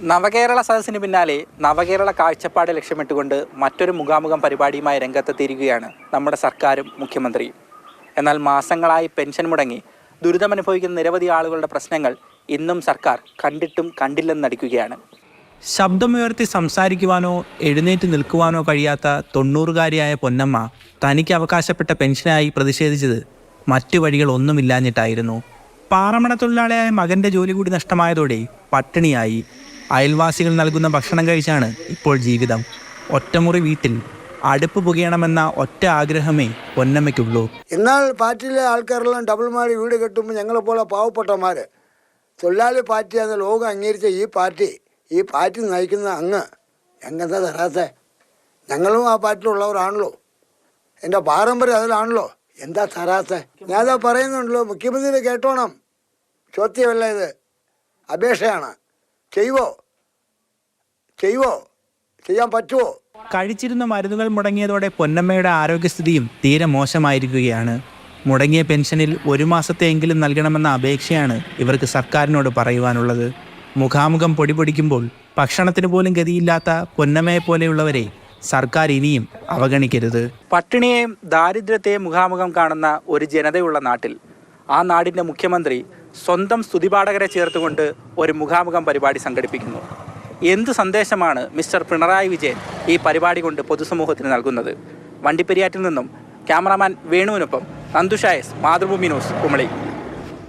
നവകേരള സദസ്സിന് പിന്നാലെ നവകേരള കാഴ്ചപ്പാട് ലക്ഷ്യമിട്ടുകൊണ്ട് മറ്റൊരു മുഖാമുഖം പരിപാടിയുമായി രംഗത്തെത്തിയിരിക്കുകയാണ് നമ്മുടെ സർക്കാരും മുഖ്യമന്ത്രിയും. എന്നാൽ മാസങ്ങളായി പെൻഷൻ മുടങ്ങി ദുരിതമനുഭവിക്കുന്ന നിരവധി ആളുകളുടെ പ്രശ്നങ്ങൾ ഇന്നും സർക്കാർ കണ്ടിട്ടും കണ്ടില്ലെന്ന് നടിക്കുകയാണ്. ശബ്ദമുയർത്തി സംസാരിക്കുവാനോ എഴുന്നേറ്റ് നിൽക്കുവാനോ കഴിയാത്ത തൊണ്ണൂറുകാരിയായ പൊന്നമ്മ തനിക്ക് അവകാശപ്പെട്ട പെൻഷനായി പ്രതിഷേധിച്ചത് മറ്റു വഴികളൊന്നുമില്ലാഞ്ഞിട്ടായിരുന്നു പാറമണ തൊഴിലാളിയായ മകന്റെ ജോലി കൂടി നഷ്ടമായതോടെ പട്ടിണിയായി. അയൽവാസികൾ നൽകുന്ന ഭക്ഷണം കഴിച്ചാണ് ഇപ്പോൾ ജീവിതം. ഒറ്റമുറി വീട്ടിൽ അടുപ്പ് പുകയണമെന്ന ഒറ്റ ആഗ്രഹമേ പൊന്നമ്മയ്ക്കുള്ളൂ. എന്നാൽ പാറ്റിലെ ആൾക്കാരെല്ലാം ഡബിൾ മാറി വീട് കെട്ടുമ്പോൾ ഞങ്ങളെപ്പോലെ പാവപ്പെട്ടമാർ തൊഴിലാളി പാർട്ടിയാന്ന് ലോകം അംഗീകരിച്ച ഈ പാർട്ടി ഈ പാർട്ടി നയിക്കുന്ന അങ്ങ് എങ്ങനത്തെ തരാത്ത? ഞങ്ങളും ആ പാർട്ടിയിലുള്ളവരാണല്ലോ എന്റെ പാരമ്പര്യം അതിലാണല്ലോ. എന്താ തരാത്ത? ഞാനതാ പറയുന്നുണ്ടല്ലോ മുഖ്യമന്ത്രി കേട്ടോണം. ചോദ്യമല്ല ഇത്? അപേക്ഷയാണ്. ചെയ്യുവോ ചെയ്യുവോ ചെയ്യാൻ പറ്റുമോ? കഴിച്ചിരുന്ന മരുന്നുകൾ മുടങ്ങിയതോടെ പൊന്നമ്മയുടെ ആരോഗ്യസ്ഥിതിയും തീരെ മോശമായിരിക്കുകയാണ്. മുടങ്ങിയ പെൻഷനിൽ ഒരു മാസത്തെയെങ്കിലും നൽകണമെന്ന അപേക്ഷയാണ് ഇവർക്ക് സർക്കാരിനോട് പറയുവാനുള്ളത്. മുഖാമുഖം പൊടി പൊടിക്കുമ്പോൾ ഭക്ഷണത്തിന് പോലും ഗതിയില്ലാത്ത പൊന്നമ്മയെ പോലെയുള്ളവരെ സർക്കാർ ഇനിയും അവഗണിക്കരുത്. പട്ടിണിയെയും ദാരിദ്ര്യത്തെയും മുഖാമുഖം കാണുന്ന ഒരു ജനതയുള്ള നാട്ടിൽ ആ നാടിന്റെ മുഖ്യമന്ത്രി സ്വന്തം സ്തുതിപാഠകരെ ചേർത്തുകൊണ്ട് ഒരു മുഖാമുഖം പരിപാടി സംഘടിപ്പിക്കുന്നു. എന്ത് സന്ദേശമാണ് മിസ്റ്റർ പിണറായി വിജയൻ ഈ പരിപാടി കൊണ്ട് പൊതുസമൂഹത്തിന് നൽകുന്നത്? വണ്ടിപ്പെരിയാറ്റിൽ നിന്നും ക്യാമറാമാൻ വേണുവിനൊപ്പം നന്ദുഷായസ് മാതൃഭൂമി ന്യൂസ് കുമളി.